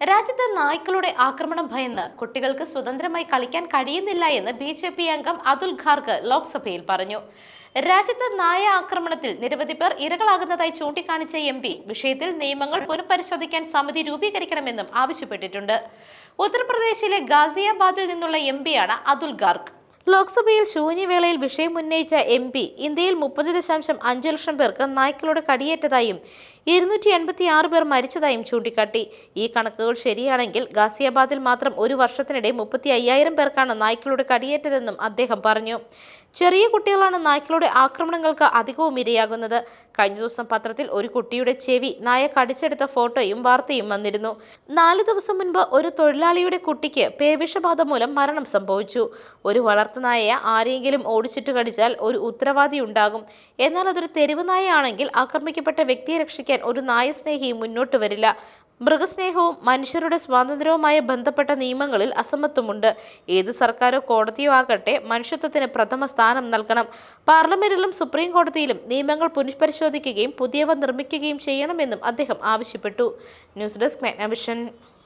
രാജ്യത്ത് നായ്ക്കളുടെ ആക്രമണം ഭയന്ന് കുട്ടികൾക്ക് സ്വതന്ത്രമായി കളിക്കാൻ കഴിയുന്നില്ല എന്ന് ബി ജെ പി അംഗം അതുൽ ഖാർഗ് ലോക്സഭയിൽ പറഞ്ഞു. രാജ്യത്ത് നായ ആക്രമണത്തിൽ നിരവധി പേർ ഇരകളാകുന്നതായി ചൂണ്ടിക്കാണിച്ച എം പി വിഷയത്തിൽ നിയമങ്ങൾ പുനഃപരിശോധിക്കാൻ സമിതി രൂപീകരിക്കണമെന്നും ആവശ്യപ്പെട്ടിട്ടുണ്ട്. ഉത്തർപ്രദേശിലെ ഗാസിയാബാദിൽ നിന്നുള്ള എം പിയാണ് അതുൽ ഗാർഗ് ലോക്സഭയിൽ ശൂന്യവേളയിൽ വിഷയം ഉന്നയിച്ച എം പി ഇന്ത്യയിൽ മുപ്പത് ദശാംശം അഞ്ച് ലക്ഷം പേർക്ക് നായ്ക്കളുടെ കടിയേറ്റതായും ഇരുന്നൂറ്റി എൺപത്തി ആറ് പേർ മരിച്ചതായും ചൂണ്ടിക്കാട്ടി. ഈ കണക്കുകൾ ശരിയാണെങ്കിൽ ഗാസിയാബാദിൽ മാത്രം ഒരു വർഷത്തിനിടെ മുപ്പത്തി അയ്യായിരം പേർക്കാണ് നായ്ക്കളുടെ കടിയേറ്റതെന്നും അദ്ദേഹം പറഞ്ഞു. ചെറിയ കുട്ടികളാണ് നായ്ക്കളുടെ ആക്രമണങ്ങൾക്ക് അധികവും ഇരയാകുന്നത്. കഴിഞ്ഞ ദിവസം പത്രത്തിൽ ഒരു കുട്ടിയുടെ ചെവി നായ കടിച്ചെടുത്ത ഫോട്ടോയും വാർത്തയും വന്നിരുന്നു. നാല് ദിവസം മുൻപ് ഒരു തൊഴിലാളിയുടെ കുട്ടിക്ക് പേവിഷബാധ മൂലം മരണം സംഭവിച്ചു. ഒരു വളർത്തുനായയെ ആരെങ്കിലും ഓടിച്ചിട്ട് കടിച്ചാൽ ഒരു ഉത്തരവാദി ഉണ്ടാകും. എന്നാൽ അതൊരു തെരുവ് നായയാണെങ്കിൽ ആക്രമിക്കപ്പെട്ട വ്യക്തിയെ രക്ഷിക്കാൻ ഒരു നായസ്നേഹി മുന്നോട്ട് വരില്ല. മൃഗസ്നേഹവും മനുഷ്യരുടെ സ്വാതന്ത്ര്യവുമായി ബന്ധപ്പെട്ട നിയമങ്ങളിൽ അസമത്വമുണ്ട്. ഏത് സർക്കാരോ കോടതിയോ ആകട്ടെ മനുഷ്യത്വത്തിന് പ്രഥമ സ്ഥാനം നൽകണം. പാർലമെന്റിലും സുപ്രീം കോടതിയിലും നിയമങ്ങൾ പുനഃപരിശോധിക്കുകയും പുതിയവ നിർമ്മിക്കുകയും ചെയ്യണമെന്നും അദ്ദേഹം ആവശ്യപ്പെട്ടു. News desk മെഗ്നവിഷൻ.